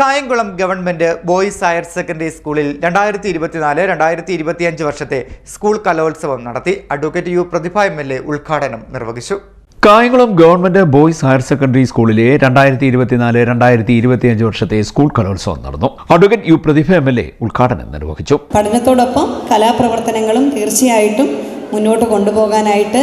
Kayamkulam government boys higher secondary സ്കൂളിൽ രണ്ടായിരത്തി ഇരുപത്തിനാല് രണ്ടായിരത്തി ഇരുപത്തിയഞ്ച് വർഷത്തെ സ്കൂൾ കലോത്സവം നടത്തി advocate U Prathibha M L A ഉദ്ഘാടനം നിർവഹിച്ചു. Kayamkulam government boys higher secondary സ്കൂളിലെ രണ്ടായിരത്തി ഇരുപത്തിനാല് രണ്ടായിരത്തി ഇരുപത്തിയഞ്ച് വർഷത്തെ സ്കൂൾ കലോത്സവം നടന്നു. Advocate U Prathibha M L A ഉദ്ഘാടനം നിർവഹിച്ചു. പഠനത്തോടൊപ്പം കലാപ്രവർത്തനങ്ങളും തീർച്ചയായിട്ടും മുന്നോട്ട് കൊണ്ടുപോകാനായിട്ട്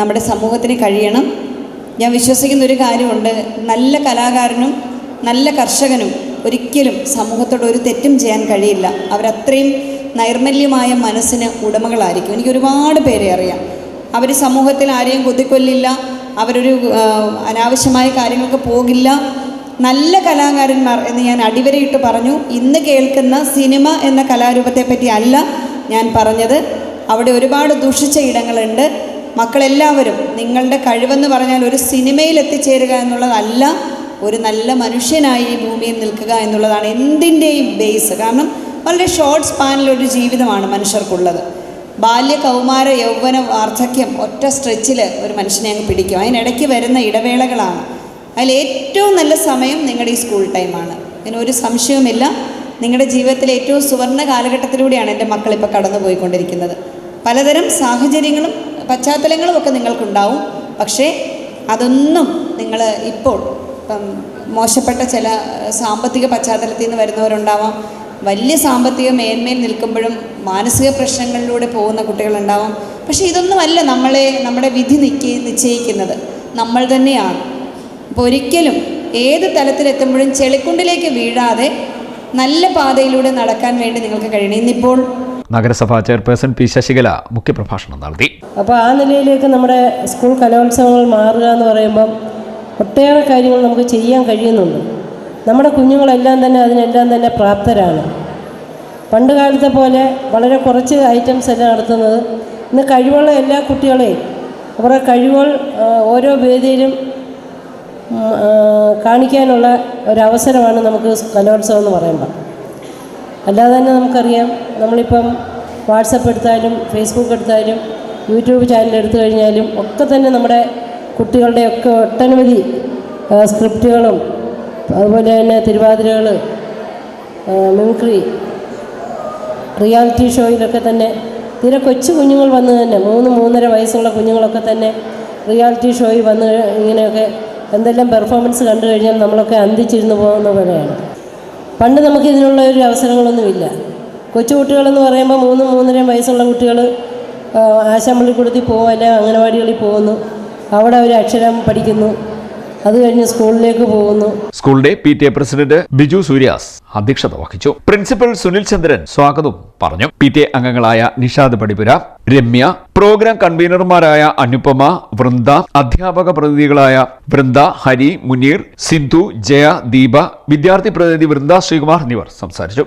നമ്മുടെ സമൂഹത്തിന് കഴിയണം. ഞാൻ വിശ്വസിക്കുന്ന ഒരു കാര്യമുണ്ട്. നല്ല കലാകാരനും നല്ല കർഷകനും ഒരിക്കലും സമൂഹത്തോട് ഒരു തെറ്റും ചെയ്യാൻ കഴിയില്ല. അവരത്രയും നൈർമല്യമായ മനസ്സിന് ഉടമകളായിരിക്കും. എനിക്ക് ഒരുപാട് പേരെ അറിയാം. അവർ സമൂഹത്തിൽ ആരെയും കൊതിക്കൊല്ലില്ല അവരൊരു അനാവശ്യമായ കാര്യങ്ങൾക്ക് പോകില്ല. നല്ല കലാകാരന്മാർ എന്ന് ഞാൻ അടിവരയിട്ട് പറഞ്ഞു. ഇന്ന് കേൾക്കുന്ന സിനിമ എന്ന കലാരൂപത്തെ പറ്റി അല്ല ഞാൻ പറഞ്ഞത്. അവിടെ ഒരുപാട് ദുഷിച്ച ഇടങ്ങളുണ്ട്. മക്കളെല്ലാവരും നിങ്ങളുടെ കഴിവെന്ന് പറഞ്ഞാൽ ഒരു സിനിമയിൽ എത്തിച്ചേരുക എന്നുള്ളതല്ല. ഒരു നല്ല മനുഷ്യനായി ഈ ഭൂമിയിൽ നിൽക്കുക എന്നുള്ളതാണ് എന്തിന്റെയും ബേസ് കാരണം വളരെ ഷോർട്ട് സ്പാനിലൊരു ജീവിതമാണ് മനുഷ്യർക്കുള്ളത്. ബാല്യ കൗമാര യൗവന വാർദ്ധക്യം ഒറ്റ സ്ട്രെച്ചിൽ ഒരു മനുഷ്യനെ അങ്ങ് പിടിക്കും. അതിനിടയ്ക്ക് വരുന്ന ഇടവേളകളാണ്. അതിൽ ഏറ്റവും നല്ല സമയം നിങ്ങളുടെ ഈ സ്കൂൾ ടൈമാണ് അതിനൊരു സംശയവുമില്ല. നിങ്ങളുടെ ജീവിതത്തിലെ ഏറ്റവും സുവർണ കാലഘട്ടത്തിലൂടെയാണ് എന്റെ മക്കളിപ്പോൾ കടന്നു പോയിക്കൊണ്ടിരിക്കുന്നത് പലതരം സാഹചര്യങ്ങളും പശ്ചാത്തലങ്ങളും ഒക്കെ നിങ്ങൾക്കുണ്ടാവും. പക്ഷേ അതൊന്നും നിങ്ങൾ ഇപ്പോൾ ഇപ്പം മോശപ്പെട്ട ചില സാമ്പത്തിക പശ്ചാത്തലത്തിൽ നിന്ന് വരുന്നവരുണ്ടാവാം. വലിയ സാമ്പത്തിക മേന്മയിൽ നിൽക്കുമ്പോഴും മാനസിക പ്രശ്നങ്ങളിലൂടെ പോകുന്ന കുട്ടികളുണ്ടാവാം. പക്ഷേ ഇതൊന്നുമല്ല നമ്മളെ നമ്മുടെ വിധി നിശ്ചയി നിശ്ചയിക്കുന്നത്. നമ്മൾ തന്നെയാണ്. അപ്പോൾ ഒരിക്കലും ഏത് തലത്തിലെത്തുമ്പോഴും ചെളിക്കുണ്ടിലേക്ക് വീഴാതെ നല്ല പാതയിലൂടെ നടക്കാൻ വേണ്ടി നിങ്ങൾക്ക് കഴിയണം. ഇന്നിപ്പോൾ നഗരസഭാ ചെയർപേഴ്സൺ പി ശശികല മുഖ്യപ്രഭാഷണം നടത്തി. അപ്പോൾ ആ നിലയിലേക്ക് നമ്മുടെ സ്കൂൾ കലോത്സവങ്ങൾ മാറുക എന്ന് പറയുമ്പം ഒട്ടേറെ കാര്യങ്ങൾ നമുക്ക് ചെയ്യാൻ കഴിയുന്നുണ്ട്. നമ്മുടെ കുഞ്ഞുങ്ങളെല്ലാം തന്നെ അതിനെല്ലാം തന്നെ പ്രാപ്തരാണ്. പണ്ട് കാലത്തെ പോലെ വളരെ കുറച്ച് ഐറ്റംസ് അല്ല നടത്തുന്നത് ഇന്ന് കഴിവുള്ള എല്ലാ കുട്ടികളെയും അവരുടെ കഴിവുകൾ ഓരോ വേദിയിലും കാണിക്കാനുള്ള ഒരവസരമാണ് നമുക്ക് കലോത്സവം എന്ന് പറയുമ്പോൾ അല്ലാതെ തന്നെ നമുക്കറിയാം നമ്മളിപ്പം വാട്സപ്പ് എടുത്താലും ഫേസ്ബുക്ക് എടുത്താലും യൂട്യൂബ് ചാനൽ എടുത്തു കഴിഞ്ഞാലും ഒക്കെ തന്നെ നമ്മുടെ കുട്ടികളുടെയൊക്കെ ഒട്ടനവധി സ്ക്രിപ്റ്റുകളും അതുപോലെ തന്നെ തിരുവാതിരകൾ മിമിക്രി റിയാലിറ്റി ഷോയിലൊക്കെ തന്നെ തീരെ കൊച്ചു കുഞ്ഞുങ്ങൾ വന്ന് തന്നെ മൂന്ന് മൂന്നര വയസ്സുള്ള കുഞ്ഞുങ്ങളൊക്കെ തന്നെ റിയാലിറ്റി ഷോയിൽ വന്ന് ഇങ്ങനെയൊക്കെ എന്തെല്ലാം പെർഫോമൻസ് കണ്ടു കഴിഞ്ഞാൽ നമ്മളൊക്കെ അന്തിച്ചിരുന്ന് പോകുന്ന പോലെയാണ്. പണ്ട് നമുക്ക് ഇതിനുള്ള ഒരു അവസരങ്ങളൊന്നുമില്ല. കൊച്ചു കുട്ടികളെന്ന് പറയുമ്പോൾ മൂന്ന് മൂന്നര വയസ്സുള്ള കുട്ടികൾ ആശാമ്പള്ളിക്കൂടത്തിൽ പോകും അല്ലെങ്കിൽ അംഗനവാടികളിൽ പോകുന്നു. അവിടെ ഒരു അക്ഷരം പഠിക്കുന്നു. അത് കഴിഞ്ഞ് സ്കൂളിലേക്ക് പോകുന്നു. സ്കൂളിന്റെ P T A president Biju Suryas അധ്യക്ഷത വഹിച്ചു. പ്രിൻസിപ്പൽ സുനിൽ ചന്ദ്രൻ സ്വാഗതം പറഞ്ഞു. പി ടി എ അംഗങ്ങളായ നിഷാദ് പടിപുര രമ്യ പ്രോഗ്രാം കൺവീനർമാരായ അനുപമ വൃന്ദ അധ്യാപക പ്രതിനിധികളായ വൃന്ദ ഹരി മുനീർ സിന്ധു ജയ ദീപ വിദ്യാർത്ഥി പ്രതിനിധി വൃന്ദ ശ്രീകുമാർ എന്നിവർ സംസാരിച്ചു.